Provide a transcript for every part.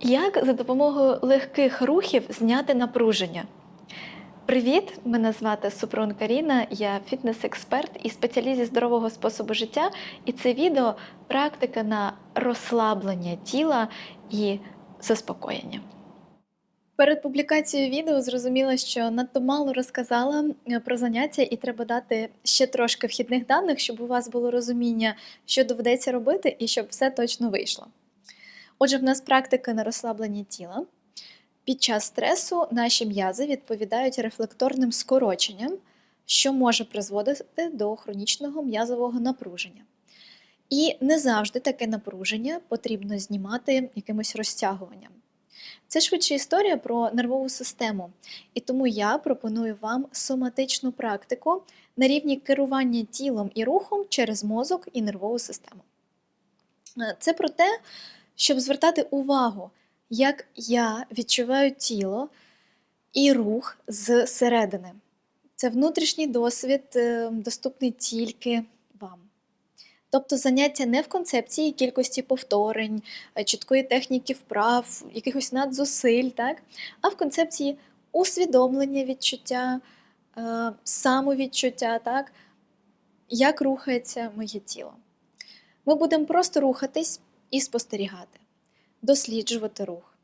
Як за допомогою легких рухів зняти напруження? Привіт! Мене звати Супрун Каріна, я фітнес-експерт і спеціаліст зі здорового способу життя. І це відео практика на розслаблення тіла і заспокоєння. Перед публікацією відео зрозуміла, що надто мало розказала е, про заняття, і треба дати ще трошки вхідних даних, щоб у вас було розуміння, що доведеться робити, і щоб все точно вийшло. Отже, в нас практика на розслаблення тіла. Під час стресу наші м'язи відповідають рефлекторним скороченням, що може призводити до хронічного м'язового напруження. І не завжди таке напруження потрібно знімати якимось розтягуванням. Це швидше історія про нервову систему, і тому я пропоную вам соматичну практику на рівні керування тілом і рухом через мозок і нервову систему. Е, Це про те, щоб звертати увагу, як я відчуваю тіло і рух зсередини. Це внутрішній досвід, е, доступний тільки вам. Тобто заняття не в концепції кількості повторень, е, чіткої техніки вправ, якихось надзусиль, так? а в концепції усвідомлення відчуття, е, самовідчуття, так? як рухається моє тіло. Ми будемо просто рухатись і спостерігати, досліджувати рух.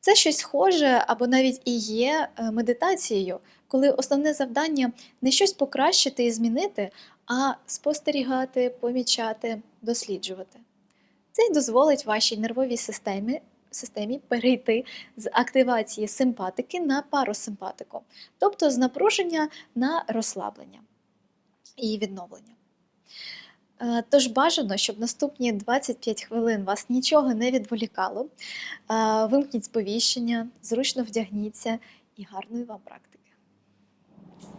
Це щось схоже або навіть і є е, медитацією, коли основне завдання не щось покращити і змінити, а спостерігати, помічати, досліджувати. Це й дозволить вашій нервовій системі, системі перейти з активації симпатики на парасимпатику, тобто з напруження на розслаблення і відновлення. Е, Тож бажано, щоб наступні 25 хвилин вас нічого не відволікало. Е, Вимкніть сповіщення, зручно вдягніться і гарної вам практики.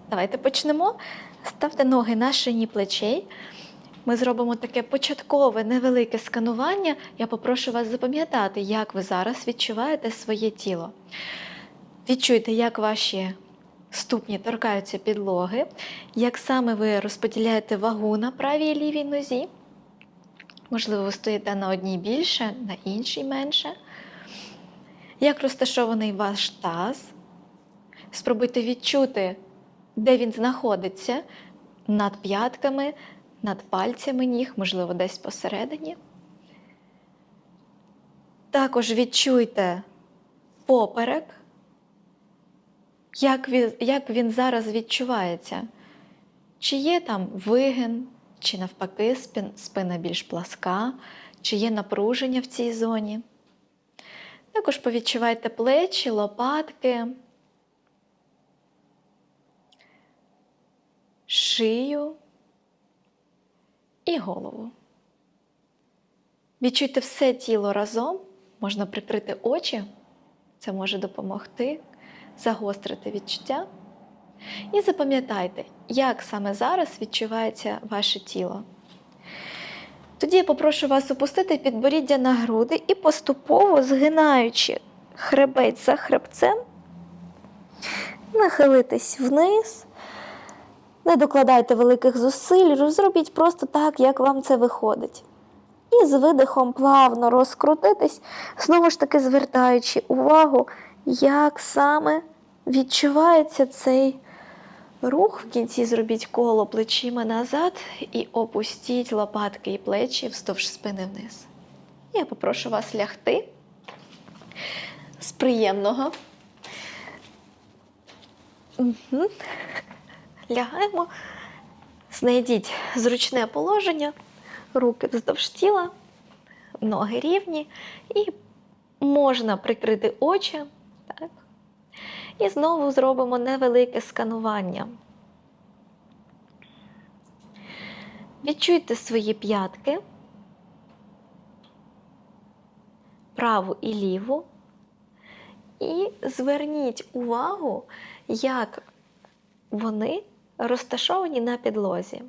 Давайте почнемо. Ставте ноги на шині плечей. Ми зробимо таке початкове невелике сканування. Я попрошу вас запам'ятати, як ви зараз відчуваєте своє тіло. Відчуйте, як ваші ступні торкаються підлоги, як саме ви розподіляєте вагу на правій і лівій нозі. Можливо, ви стоїте на одній більше, на іншій менше. Як розташований ваш таз. Спробуйте відчути, де він знаходиться, над п'ятками, над пальцями ніг, можливо, десь посередині. Також відчуйте поперек, як він, як він зараз відчувається. Чи є там вигин, чи навпаки спин- спина більш пласка, чи є напруження в цій зоні. Також повідчувайте плечі, лопатки, шию і голову. Відчуйте все тіло разом, можна прикрити очі, це може допомогти загострити відчуття. І запам'ятайте, як саме зараз відчувається ваше тіло. Тоді я попрошу вас опустити підборіддя на груди і поступово згинаючи хребець за хребцем, нахилитись вниз. Не докладайте великих зусиль, зробіть просто так, як вам це виходить. І з видихом плавно розкрутитись, знову ж таки звертаючи увагу, як саме відчувається цей рух. В кінці зробіть коло плечима назад і опустіть лопатки і плечі вздовж спини вниз. Я попрошу вас лягти з приємного. Угу. Лягаємо, знайдіть зручне положення, руки вздовж тіла, ноги рівні, і можна прикрити очі. І знову зробимо невелике сканування. Відчуйте свої п'ятки, праву і ліву, і зверніть увагу, як вони розташовані на підлозі.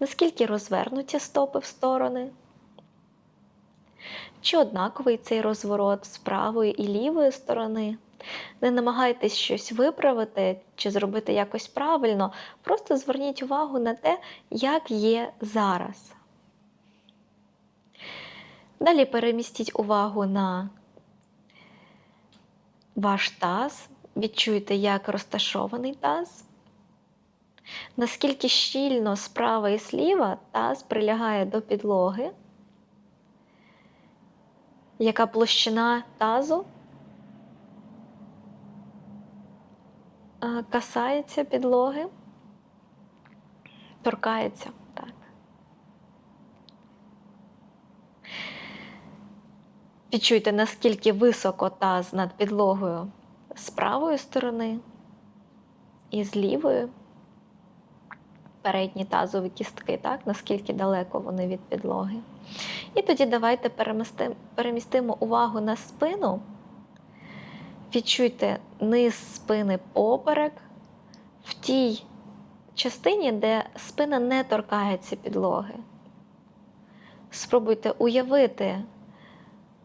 Наскільки розвернуті стопи в сторони? Чи однаковий цей розворот з правої і лівої сторони? Не намагайтесь щось виправити чи зробити якось правильно, просто зверніть увагу на те, як є зараз. Далі перемістіть увагу на ваш таз. Відчуйте, як розташований таз. Наскільки щільно справа і сліва таз прилягає до підлоги. Яка площина тазу касається підлоги, торкається. Так. Відчуйте, наскільки високо таз над підлогою з правої сторони і з лівої. Передні тазові кістки, так, наскільки далеко вони від підлоги. І тоді давайте перемістимо, увагу на спину. Відчуйте низ спини поперек в тій частині, де спина не торкається підлоги. Спробуйте уявити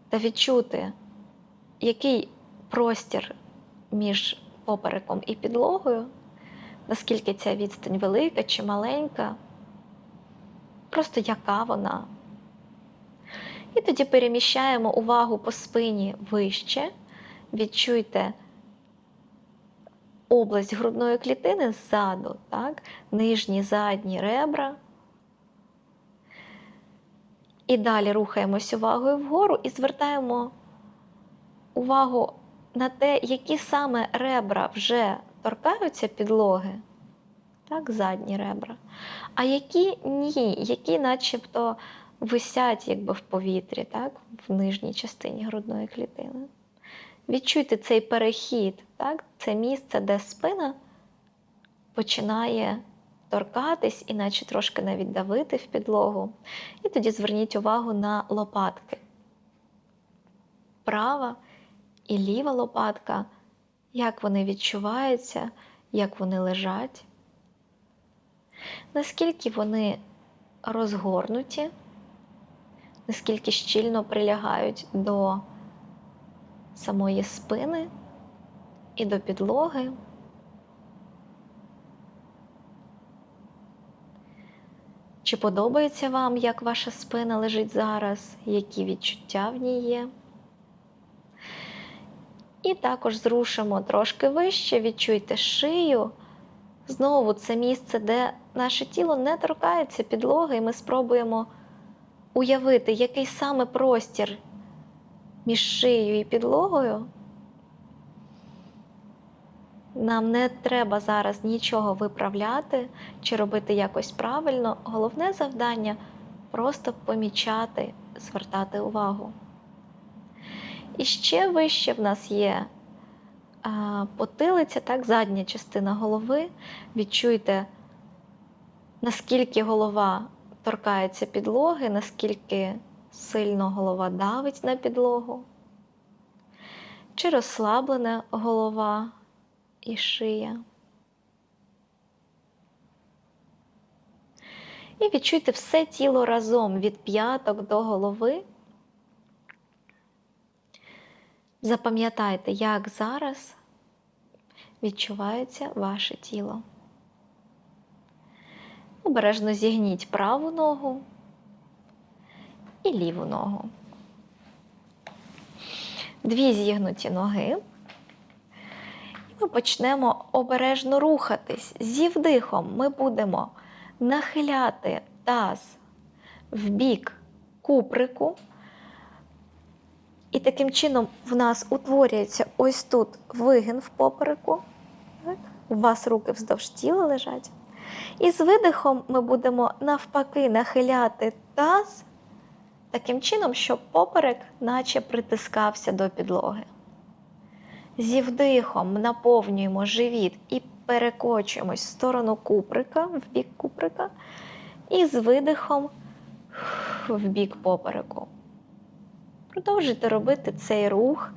та відчути, який простір між попереком і підлогою, наскільки ця відстань велика чи маленька, просто яка вона. І тоді переміщаємо увагу по спині вище, відчуйте область грудної клітини ззаду, так? нижні задні ребра. І далі рухаємось увагою вгору і звертаємо увагу на те, які саме ребра вже торкаються підлоги, так, задні ребра, а які ні, які начебто висять якби в повітрі, так, в нижній частині грудної клітини. Відчуйте цей перехід, так, це місце, де спина починає торкатись, іначе трошки навіть давити в підлогу. І тоді зверніть увагу на лопатки. Права і ліва лопатка, як вони відчуваються, як вони лежать, наскільки вони розгорнуті, наскільки щільно прилягають до самої спини і до підлоги. Чи подобається вам, як ваша спина лежить зараз, які відчуття в ній є? І також зрушимо трошки вище, відчуйте шию. Знову це місце, де наше тіло не торкається підлоги, і ми спробуємо уявити, який саме простір між шиєю і підлогою. Нам не треба зараз нічого виправляти чи робити якось правильно. Головне завдання просто помічати, звертати увагу. І ще вище в нас є потилиця, так, задня частина голови. Відчуйте, наскільки голова торкається підлоги, наскільки сильно голова давить на підлогу, чи розслаблена голова і шия. І відчуйте все тіло разом від п'яток до голови. Запам'ятайте, як зараз відчувається ваше тіло. Обережно зігніть праву ногу і ліву ногу. Дві зігнуті ноги. І ми почнемо обережно рухатись. Зі вдихом ми будемо нахиляти таз в бік куприку. І таким чином в нас утворюється ось тут вигин в попереку. У вас руки вздовж тіла лежать. І з видихом ми будемо навпаки нахиляти таз таким чином, щоб поперек наче притискався до підлоги. Зі вдихом наповнюємо живіт і перекочуємось в сторону куприка, в бік куприка, і з видихом в бік попереку. Продовжуйте робити цей рух.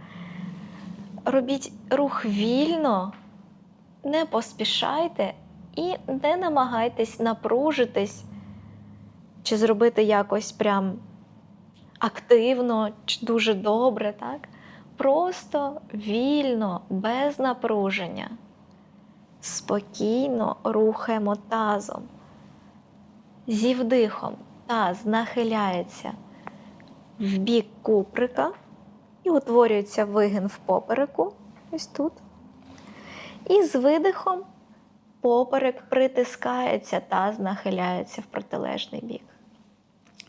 Робіть рух вільно, не поспішайте і не намагайтесь напружитись чи зробити якось прям активно дуже добре, так? Просто вільно, без напруження. Спокійно рухаємо тазом. Зі вдихом таз нахиляється в бік куприка і утворюється вигин в попереку, ось тут. І з видихом поперек притискається, таз нахиляється в протилежний бік.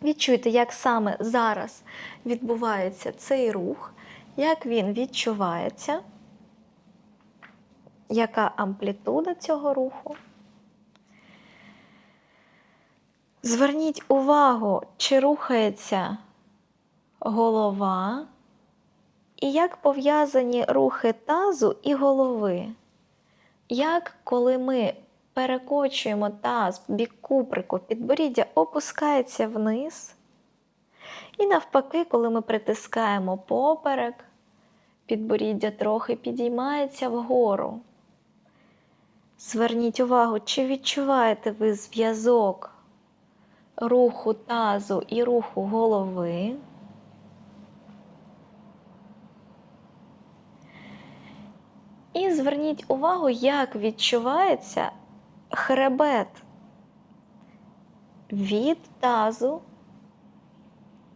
Відчуйте, як саме зараз відбувається цей рух, як він відчувається, яка амплітуда цього руху. Зверніть увагу, чи рухається голова, і як пов'язані рухи тазу і голови. Як коли ми перекочуємо таз бік куприку, підборіддя опускається вниз. І навпаки, коли ми притискаємо поперек, підборіддя трохи підіймається вгору. Зверніть увагу, чи відчуваєте ви зв'язок руху тазу і руху голови. І зверніть увагу, як відчувається хребет від тазу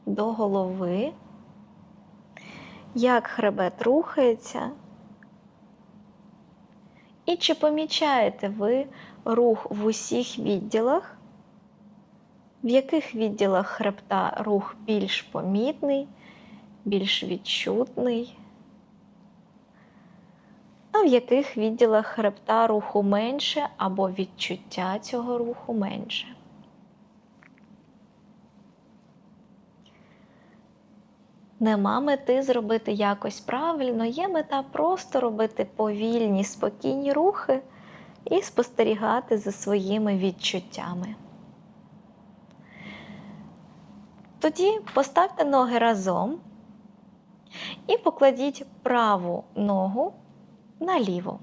до голови, як хребет рухається. І чи помічаєте ви рух в усіх відділах, в яких відділах хребта рух більш помітний, більш відчутний? А в яких відділах хребта руху менше або відчуття цього руху менше. Нема мети зробити якось правильно, є мета просто робити повільні, спокійні рухи і спостерігати за своїми відчуттями. Тоді поставте ноги разом і покладіть праву ногу наліво.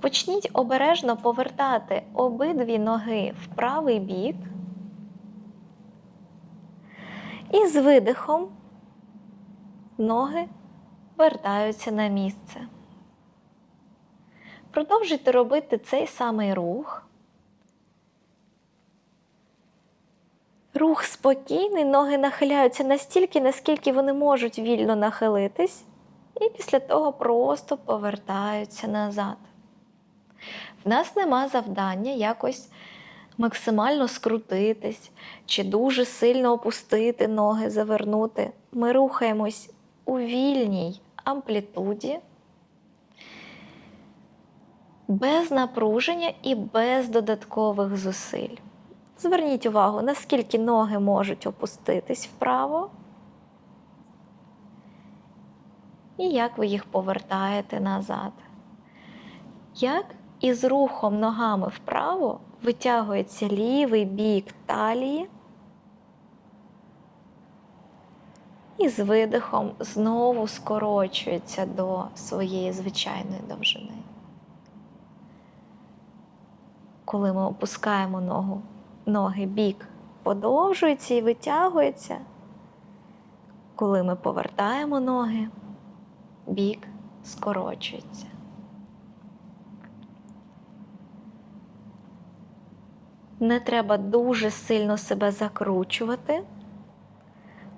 Почніть обережно повертати обидві ноги в правий бік. І з видихом ноги вертаються на місце. Продовжуйте робити цей самий рух. Рух спокійний, ноги нахиляються настільки, наскільки вони можуть вільно нахилитись і після того просто повертаються назад. В нас нема завдання якось максимально скрутитись чи дуже сильно опустити ноги, завернути. Ми рухаємось у вільній амплітуді, без напруження і без додаткових зусиль. Зверніть увагу, наскільки ноги можуть опуститись вправо. І як ви їх повертаєте назад. Як із рухом ногами вправо витягується лівий бік талії, і з видихом знову скорочується до своєї звичайної довжини. Коли ми опускаємо ногу, ноги бік подовжується і витягується, коли ми повертаємо ноги, бік скорочується. Не треба дуже сильно себе закручувати.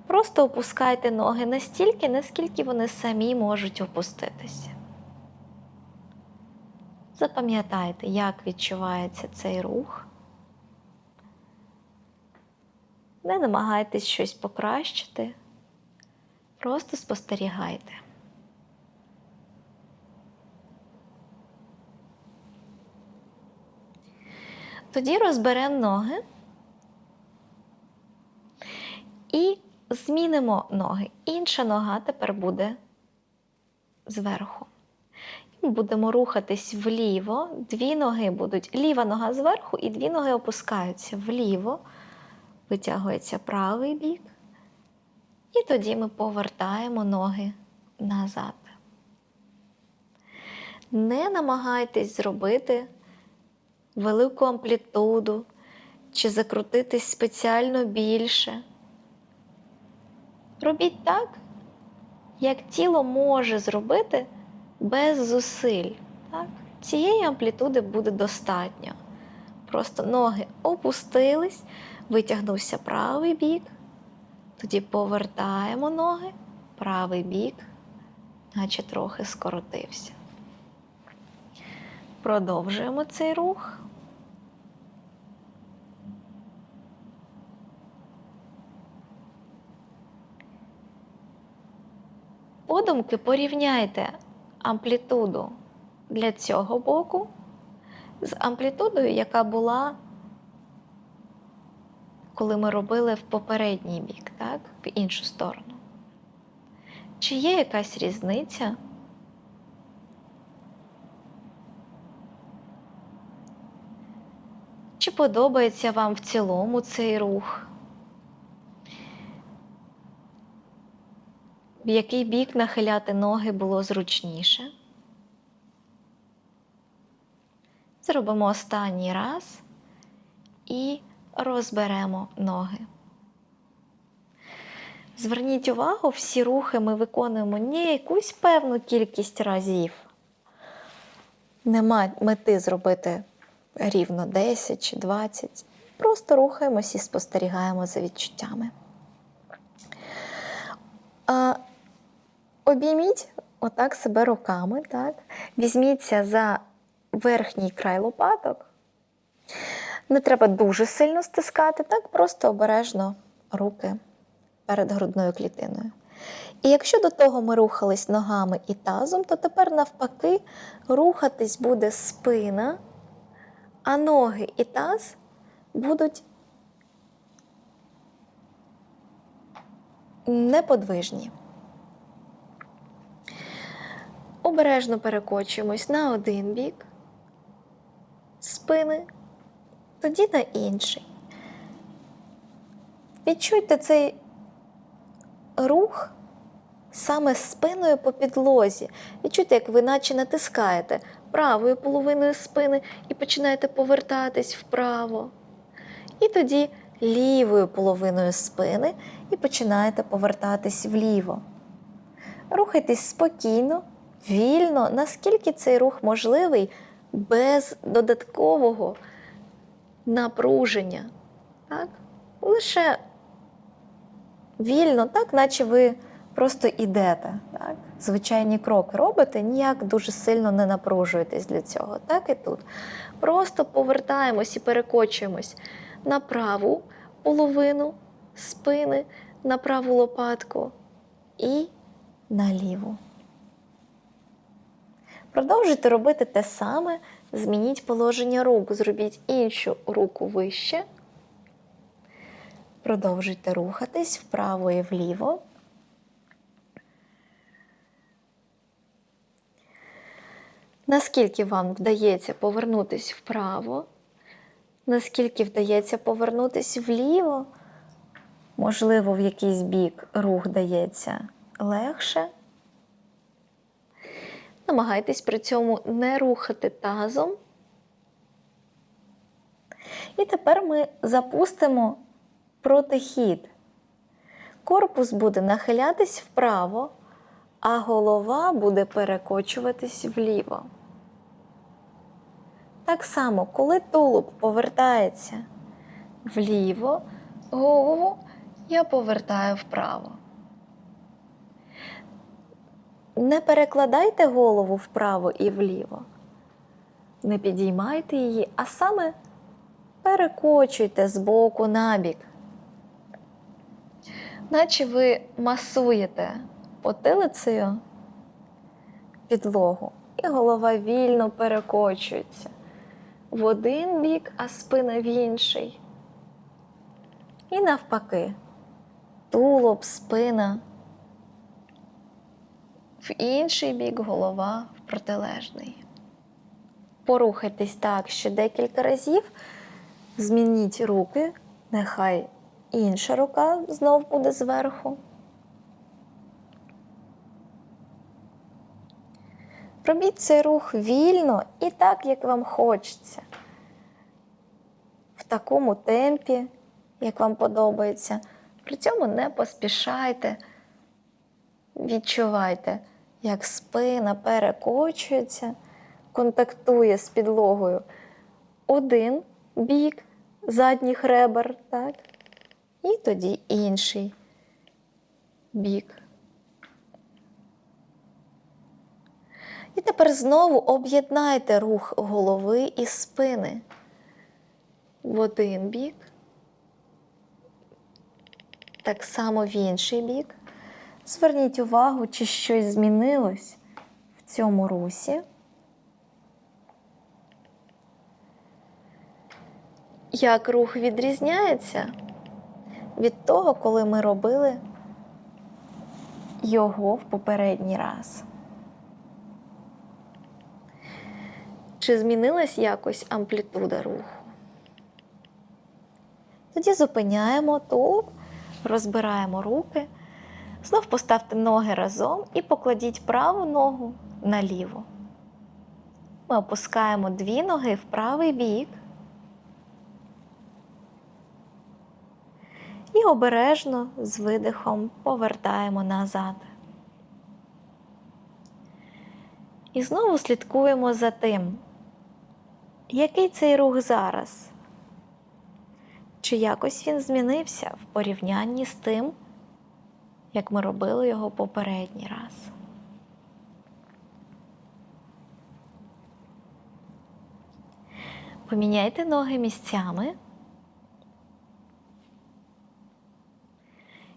Просто опускайте ноги настільки, наскільки вони самі можуть опуститися. Запам'ятайте, як відчувається цей рух. Не намагайтесь щось покращити, просто спостерігайте. Тоді розберемо ноги і змінимо ноги. Інша нога тепер буде зверху. Будемо рухатись вліво, дві ноги будуть, ліва нога зверху, і дві ноги опускаються вліво, витягується правий бік. І тоді ми повертаємо ноги назад. Не намагайтесь зробити велику амплітуду чи закрутитись спеціально більше. Робіть так, як тіло може зробити без зусиль. Так? Цієї амплітуди буде достатньо. Просто ноги опустились, витягнувся правий бік, Тоді повертаємо ноги, правий бік, наче трохи скоротився. Продовжуємо цей рух. Подумки порівняйте амплітуду для цього боку з амплітудою, яка була, коли ми робили в попередній бік, так? в іншу сторону. Чи є якась різниця? Чи подобається вам в цілому цей рух? В який бік нахиляти ноги було зручніше? Зробимо останній раз і розберемо ноги. Зверніть увагу, всі рухи ми виконуємо не якусь певну кількість разів. Нема мети зробити рівно 10 чи 20. Просто рухаємось і спостерігаємо за відчуттями. А, Обійміть отак себе руками. Так? Візьміться за верхній край лопаток. Не треба дуже сильно стискати, так просто обережно руки перед грудною клітиною. І якщо до того ми рухались ногами і тазом, то тепер навпаки рухатись буде спина, а ноги і таз будуть неподвижні. Обережно перекочуємось на один бік спини, тоді на інший. Відчуйте цей рух саме спиною по підлозі. Відчуйте, як ви наче натискаєте правою половиною спини і починаєте повертатись вправо. І тоді лівою половиною спини і починаєте повертатись вліво. Рухайтесь спокійно, вільно, наскільки цей рух можливий, без додаткового напруження. Так? Лише вільно, так, наче ви просто ідете. Так? Звичайні кроки робите, ніяк дуже сильно не напружуєтесь для цього. Так і тут. Просто повертаємось і перекочуємось на праву половину спини, на праву лопатку і на ліву. Продовжуйте робити те саме, змініть положення рук, зробіть іншу руку вище. Продовжуйте рухатись вправо і вліво. Наскільки вам вдається повернутися вправо, наскільки вдається повернутися вліво, можливо, в якийсь бік рух дається легше. Намагайтесь при цьому не рухати тазом. І тепер ми запустимо протихід. Корпус буде нахилятись вправо, а голова буде перекочуватись вліво. Так само, коли тулуб повертається вліво, голову я повертаю вправо. Не перекладайте голову вправо і вліво. Не підіймайте її, а саме перекочуйте з боку на бік. Наче ви масуєте потилицею підлогу, і голова вільно перекочується в один бік, а спина в інший. І навпаки, тулуб, спина в інший бік голова в протилежний. Порухайтесь так ще декілька разів. Змініть руки, нехай інша рука знов буде зверху. Робіть цей рух вільно і так, як вам хочеться. В такому темпі, як вам подобається. При цьому не поспішайте. Відчувайте, як спина перекочується, контактує з підлогою один бік задніх ребер, так? і тоді інший бік. І тепер знову об'єднайте рух голови і спини в один бік, так само в інший бік. Зверніть увагу, чи щось змінилось в цьому русі. Як рух відрізняється від того, коли ми робили його в попередній раз? Чи змінилась якось амплітуда руху? Тоді зупиняємо тулуб, розбираємо руки, знов поставте ноги разом і покладіть праву ногу на ліву. Ми опускаємо дві ноги в правий бік. І обережно з видихом повертаємо назад. І знову слідкуємо за тим, який цей рух зараз? Чи якось він змінився в порівнянні з тим, як ми робили його попередній раз? Поміняйте ноги місцями.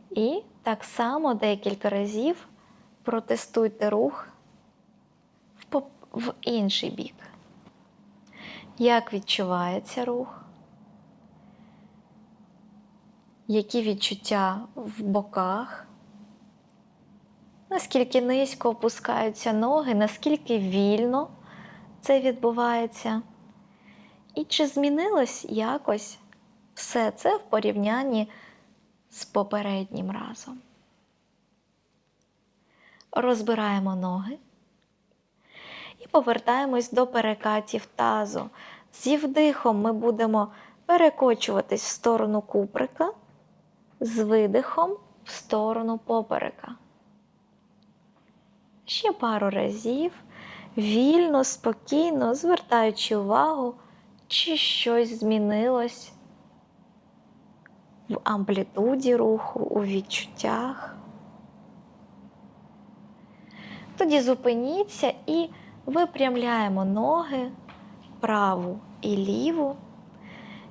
І так само декілька разів протестуйте рух в, інший бік. Як відчувається рух? Які відчуття в боках? Наскільки низько опускаються ноги, наскільки вільно це відбувається? І чи змінилось якось все це в порівнянні з попереднім разом? Розбираємо ноги повертаємось до перекатів тазу. Зі вдихом ми будемо перекочуватись в сторону куприка, з видихом в сторону поперека. Ще пару разів, вільно, спокійно, звертаючи увагу, чи щось змінилось в амплітуді руху, у відчуттях. Тоді зупиніться і випрямляємо ноги праву і ліву.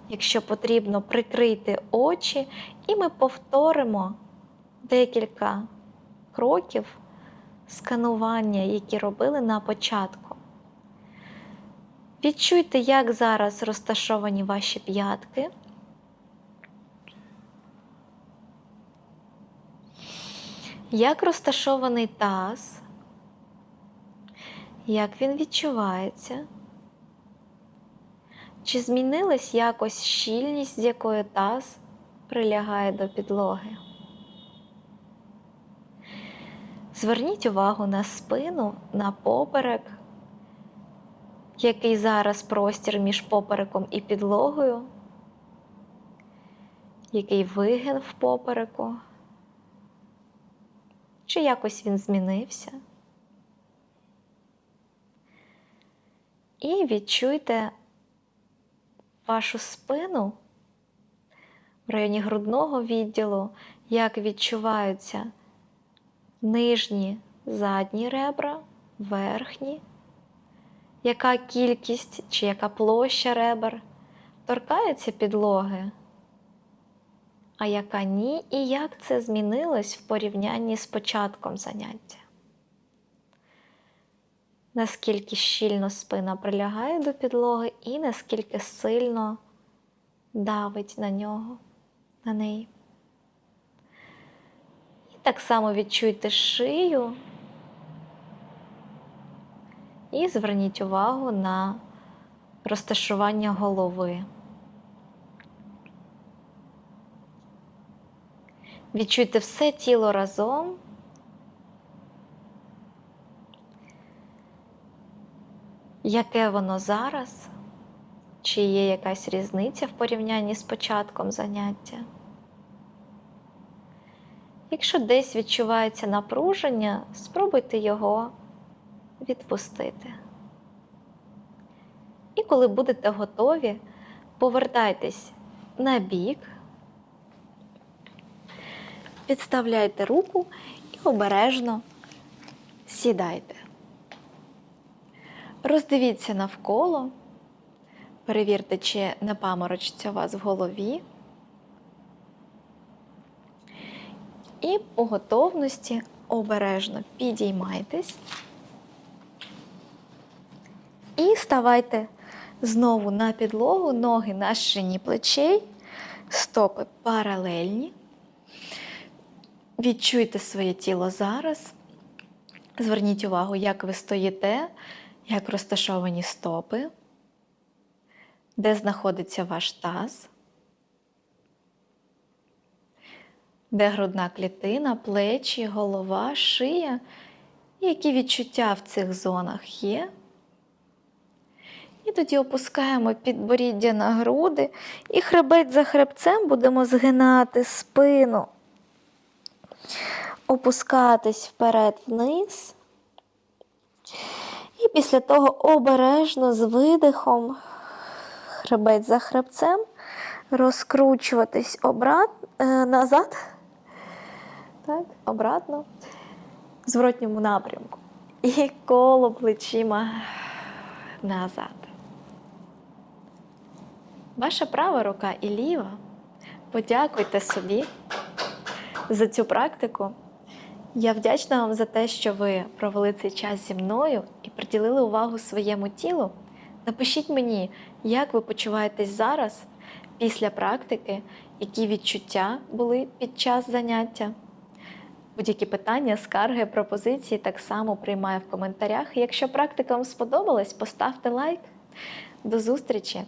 Якщо потрібно, прикрийте очі, і ми повторимо декілька кроків сканування, які робили на початку. Відчуйте, як зараз розташовані ваші п'ятки. Як розташований таз, як він відчувається? Чи змінилась якось щільність, з якою таз прилягає до підлоги? Зверніть увагу на спину, на поперек, який зараз простір між попереком і підлогою, який вигин в попереку, чи якось він змінився? І відчуйте вашу спину в районі грудного відділу, як відчуваються нижні задні ребра, верхні, яка кількість чи яка площа ребер торкається підлоги, а яка ні, і як це змінилось в порівнянні з початком заняття. Наскільки щільно спина прилягає до підлоги і наскільки сильно давить на нього, на неї. І так само відчуйте шию і зверніть увагу на розташування голови. Відчуйте все тіло разом. Яке воно зараз? Чи є якась різниця в порівнянні з початком заняття? Якщо десь відчувається напруження, спробуйте його відпустити. І коли будете готові, повертайтесь на бік, підставляйте руку і обережно сідайте. Роздивіться навколо, перевірте, чи не паморочиться у вас в голові. І по готовності обережно підіймайтесь. І ставайте знову на підлогу, ноги на ширині плечей, стопи паралельні. Відчуйте своє тіло зараз. Зверніть увагу, як ви стоїте, як розташовані стопи, де знаходиться ваш таз, де грудна клітина, плечі, голова, шия, які відчуття в цих зонах є. І тоді опускаємо підборіддя на груди і хребет за хребцем будемо згинати спину, опускатись вперед-вниз. Після того обережно з видихом, хребет за хребцем, розкручуватись обрат, е, назад, так, обратно, в зворотньому напрямку. І коло плечима назад. Ваша права рука і ліва. Подякуйте собі за цю практику. Я вдячна вам за те, що ви провели цей час зі мною приділили увагу своєму тілу. Напишіть мені, як ви почуваєтесь зараз після практики, які відчуття були під час заняття. Будь-які питання, скарги, пропозиції так само приймаю в коментарях. Якщо практика вам сподобалась, поставте лайк. До зустрічі